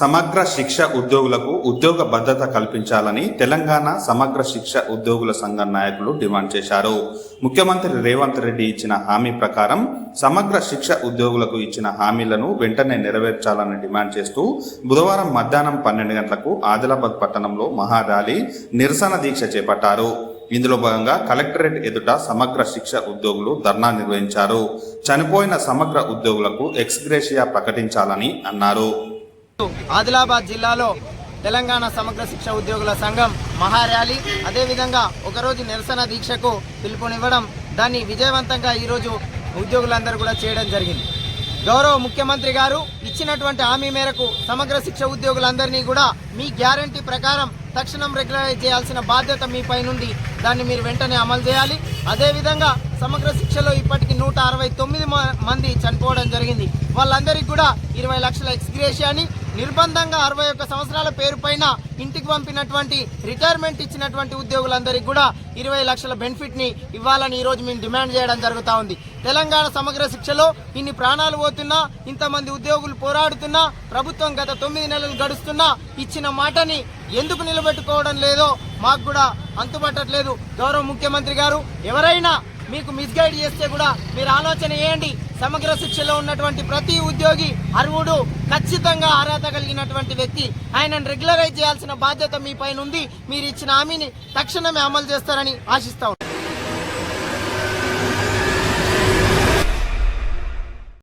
సమగ్ర శిక్ష ఉద్యోగులకు ఉద్యోగ భద్రత కల్పించాలని తెలంగాణ సమగ్ర శిక్ష ఉద్యోగుల సంఘం నాయకులు డిమాండ్ చేశారు. ముఖ్యమంత్రి రేవంత్ రెడ్డి ఇచ్చిన హామీ ప్రకారం సమగ్ర శిక్ష ఉద్యోగులకు ఇచ్చిన హామీలను వెంటనే నెరవేర్చాలని డిమాండ్ చేస్తూ బుధవారం మధ్యాహ్నం పన్నెండు గంటలకు ఆదిలాబాద్ పట్టణంలో మహా నిరసన దీక్ష చేపట్టారు. ఇందులో భాగంగా కలెక్టరేట్ ఎదుట సమగ్ర శిక్ష ఉద్యోగులు ధర్నా నిర్వహించారు. చనిపోయిన సమగ్ర ఉద్యోగులకు ఎక్స్గ్రేషియా ప్రకటించాలని అన్నారు. ఆదిలాబాద్ జిల్లాలో తెలంగాణ సమగ్ర శిక్ష ఉద్యోగుల సంఘం మహార్యాలీ అదేవిధంగా ఒకరోజు నిరసన దీక్షకు పిలుపునివ్వడం దాన్ని విజయవంతంగా ఈరోజు ఉద్యోగులందరూ కూడా చేయడం జరిగింది. గౌరవ ముఖ్యమంత్రి గారు ఇచ్చినటువంటి హామీ మేరకు సమగ్ర శిక్ష ఉద్యోగులందరినీ కూడా మీ గ్యారంటీ ప్రకారం తక్షణం రెగ్యులరైజ్ చేయాల్సిన బాధ్యత మీ నుండి దాన్ని మీరు వెంటనే అమలు చేయాలి. అదేవిధంగా సమగ్ర శిక్షలో ఇప్పటికి నూట అరవై తొమ్మిది మ- మంది చనిపోవడం జరిగింది. వాళ్ళందరికీ కూడా ఇరవై లక్షల ఎక్స్గ్రేషియాని నిర్బంధంగా అరవై ఒక్క సంవత్సరాల పేరు పైన ఇంటికి పంపినటువంటి రిటైర్మెంట్ ఇచ్చినటువంటి ఉద్యోగులందరికీ కూడా ఇరవై లక్షల బెనిఫిట్ని ఇవ్వాలని ఈ రోజు మేము డిమాండ్ చేయడం జరుగుతూ ఉంది. తెలంగాణ సమగ్ర శిక్షలో ఇన్ని ప్రాణాలు పోతున్నా ఇంతమంది ఉద్యోగులు పోరాడుతున్నా ప్రభుత్వం గత తొమ్మిది నెలలు గడుస్తున్నా ఇచ్చిన మాటని ఎందుకు నిలబెట్టుకోవడం లేదో మాకు కూడా అంతుపట్టట్లేదు. గౌరవ ముఖ్యమంత్రి గారు ఎవరైనా మీకు మిస్గైడ్ చేస్తే కూడా మీరు ఆలోచన చేయండి. సమగ్ర శిక్షలో ఉన్నటువంటి ప్రతి ఉద్యోగి అర్హుడు ఖచ్చితంగా అర్హత కలిగినటువంటి వ్యక్తి ఆయనను రెగ్యులరైజ్ చేయాల్సిన బాధ్యత మీ పైన ఉంది మీరు ఇచ్చిన హామీని తక్షణమే అమలు చేస్తారని ఆశిస్తా ఉన్నాను.